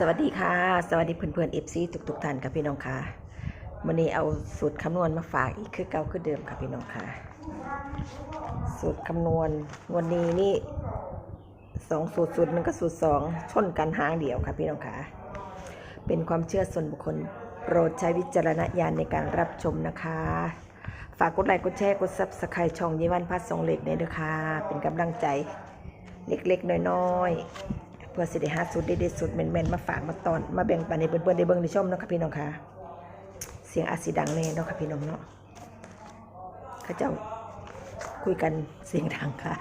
สวัสดีค่ะ สวัสดีเพื่อนๆเอฟซีทุกๆท่านค่ะพี่น้องค่ะวันนี้เอาสูตรคำนวณมาฝากอีกคือเก่าคือเดิมค่ะพี่น้องค่ะ สูตรคำนวณวันนี้นี่สองสูตรสูตรหนึ่งกับสูตรสองชนกันหางเดียวค่ะพี่น้องค่ะเป็นความเชื่อส่วนบุคคลโปรดใช้วิจารณญาณในการรับชมนะคะ ฝากกดไลค์กดแชร์กดซับสไครต์ช่องยีวันพัดสองเหล็กเนี่ยด้วยค่ะเป็นกำลังใจเล็กๆน้อยๆ พื่อสิได้หาสูตรเด็ดๆสูตรแม่นๆมาฝากมาตอน มาแบ่งปันให้เพื่อนๆได้เบิ่งได้ชมเนาะค่ะพี่น้องค่ะเสียงอาจสิดังแน่เนาะค่ะพี่น้องเนาะเขาเจ้าคุยกันเสียงดังค่ะ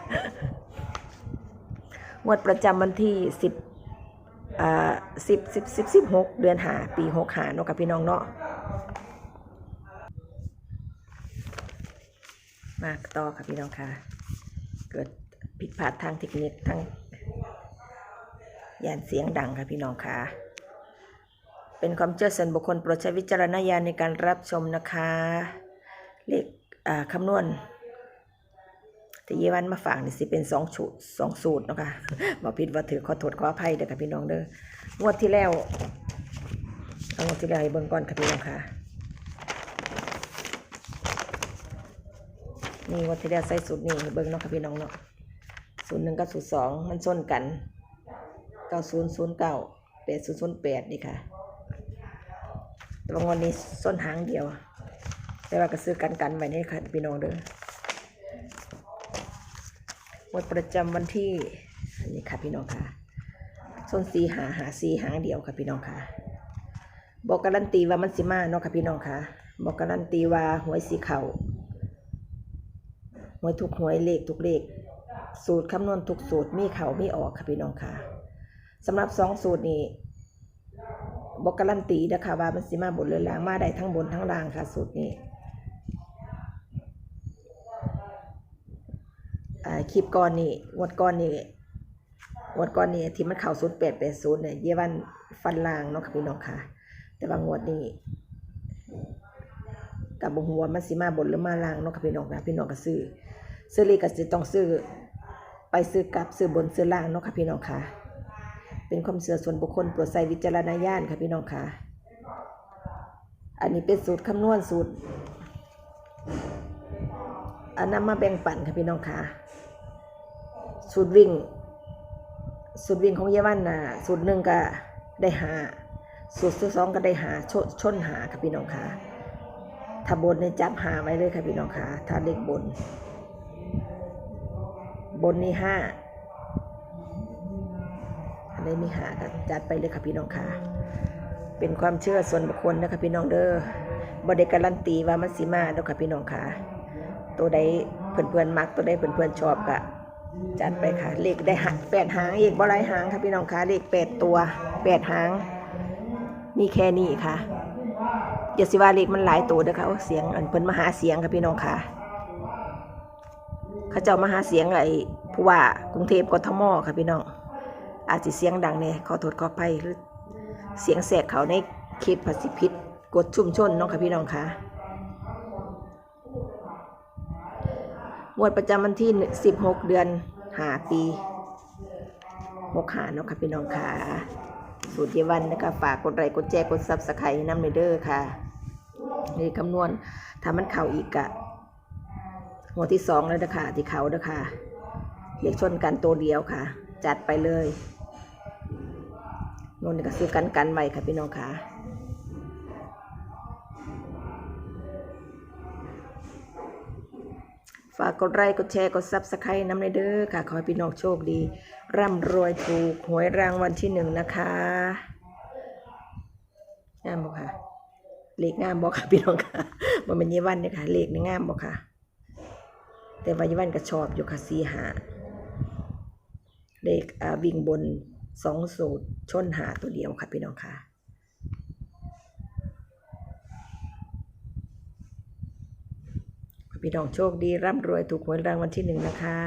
งวดประจำวันที่สิบอ่าสิบสิบสิบสิบหกเดือนหาปีหกหาเนาะค่ะพี่น้องเนาะมาต่อค่ะพี่น้องค่ะ เกิดผิดพลาดทางเทคนิคทาง ยานเสียงดังค่ะพี่น้องค่ะ เป็นความเชื่อส่วนบุคคลโปรดใช้วิจารณญาณในการรับชมนะคะเลขคำนวณที่เยวันมาฝากนี่สิเป็นสองสูตรสองสูตรนะคะบอกผิดว่าถือขอโทษขออภัยเด้อค่ะพี่น้องเด้องวดที่แล้วเอางวดที่แล้วให้เบิ่งก่อนค่ะพี่น้องค่ะนี่งวดที่แล้วใส่สูตรนี่เบิ่งเนาะค่ะพี่น้องเนาะสูตรหนึ่งกับสูตรสองมันส้นกัน เก้าศูนย์ศูนย์เก้าแปดศูนย์ศูนย์แปดนี่ค่ะแต่ว่างวันนี้ส้นหางเดียว แต่ว่าก็ซื้อกันกันไว้นี่ค่ะพี่น้องเด้อวันประจำวันที่นนี้ค่ะพี่น้องค่ะ ส้นสีหาหาสีหางเดียวค่ะพี่น้องค่ะบอกการันตีว่ามันสิมาเนาะค่ะพี่น้องค่ะบอกการันตีว่าหวยสีเขาหวยทุกหวยเลขทุกเลข สูตรคำนวณทุกสูตรมีเข่ามีออกค่ะพี่น้องค่ะ สำหรับสองสูตรนี้บอกการันตีนะคะว่ามันสิมาบนเรือล่างมาได้ทั้งบนทั้งล่างค่ะสูตรนี้คลิปก่อนนี่งวดก่อนนี่งวดก่อนนี่ที่มันเข่าศูนย์แปดแปดศูนย์เนี่ยเยวันฟันลางเนาะค่ะพี่น้องค่ะ แต่ว่างวดนี้กับบหัวมันสิมาบนหรือมาล่างเนาะค่ะพี่น้องค่ะพี่น้องก็ซื้อซื้อเลขก็จะต้องซื้อไปซื้อกลับซื้อบนซื้อล่างเนาะค่ะพี่น้องค่ะ เป็นความเชื่อส่วนบุคคลโปรดใส่วิจารณญาณค่ะพี่น้องค่ะ อันนี้เป็นสูตรคำนวณสูตรอันนำมาแบ่งปันค่ะพี่น้องค่ะ สูตรวิ่ง สูตรวิ่งของเยาวันน่ะสูตรหนึ่งก็ได้หา สูตรที่สองก็ได้หาชชนหาค่ะพี่น้องค่ะถ้าบนในจับหาไว้เลยค่ะพี่น้องค่ะถ้าเลขบน บนนี่ห้า อันมีหาก็จัดไปเลยค่ะพี่น้องค่ะ เป็นความเชื่อส่วนบุคคลนะคะพี่น้องเด้อบไดการันตีว่ามันสีมาเด้อค่ะพี่น้องค่ะ ตัวใดเพื่อนๆมักตัวใดเพื่อนๆชอบก็จัดไปค่ะ เลขได้หางแปดหางอีกบ่ไรหางค่ะพี่น้องค่ะเลขแปดตัวแปดหาง มีแค่นี้ค่ะอย่าสิว่าเลขมันหลายตัวเด้อค่ะเสียงอันเพิ่นมหาเสียงค่ะพี่น้องค่ะเขาเจ้ามหาเสียงไอ้ผู้ว่ากรุงเทพกทมค่ะพี่น้อง อาจจะเสียงดังเนี่ยขอโทษขออภัยหรือเสียงแสกเขาในเขตภาษีพิษกดชุมชนน้องค่ะพี่น้องค่ะงวดประจำวันที่ 16 เดือนหาปี6หาเนาะค่ะพี่น้องค่ะสูตรเยวันนะคะฝากกดไลค์กดแชร์กดซับสไครต์น้ำในเด้อค่ะนี่คำนวณถ้ามันเข่าอีกอะงวดที่สองแล้วนะคะที่เขาเด้อค่ะเรียกชนกันตัวเดียวค่ะ จัดไปเลย นนี่ก็ซื้อกันกันไว้ค่ะพี่น้องค่ะฝากกดไลค์กดแชร์กดซับสไครต์น้ำในเด้อค่ะ ขอให้พี่น้องโชคดี ร่ำรวยถูกหวยรางวัลที่หนึ่งนะคะงามบอกค่ะ เลขงามบอกค่ะพี่น้องค่ะมันเป็นยี่วันเนี่ยค่ะ เลขนี่งามบอกค่ะ แต่ว่ายี่วันก็ชอบอยู่ค่ะสีหาเลขอ่าวิ่งบน สองสูตรชนหาตัวเดียวค่ะพี่น้องค่ะพี่น้องโชคดีร่ำรวยถูกหวยรางวัลที่หนึ่งนะคะ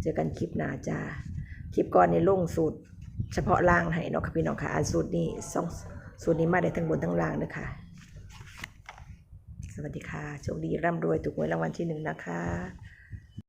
เจอกันคลิปหน้าจ้าคลิปก่อนในลงสูตร เฉพาะล่างให้เนาะค่ะพี่น้องค่ะอันสูตรนี้สองสูตรนี้มาได้ทั้งบนทั้งล่างเลยค่ะสวัสดีค่ะ โชคดีร่ำรวยถูกหวยรางวัลที่หนึ่งนะคะ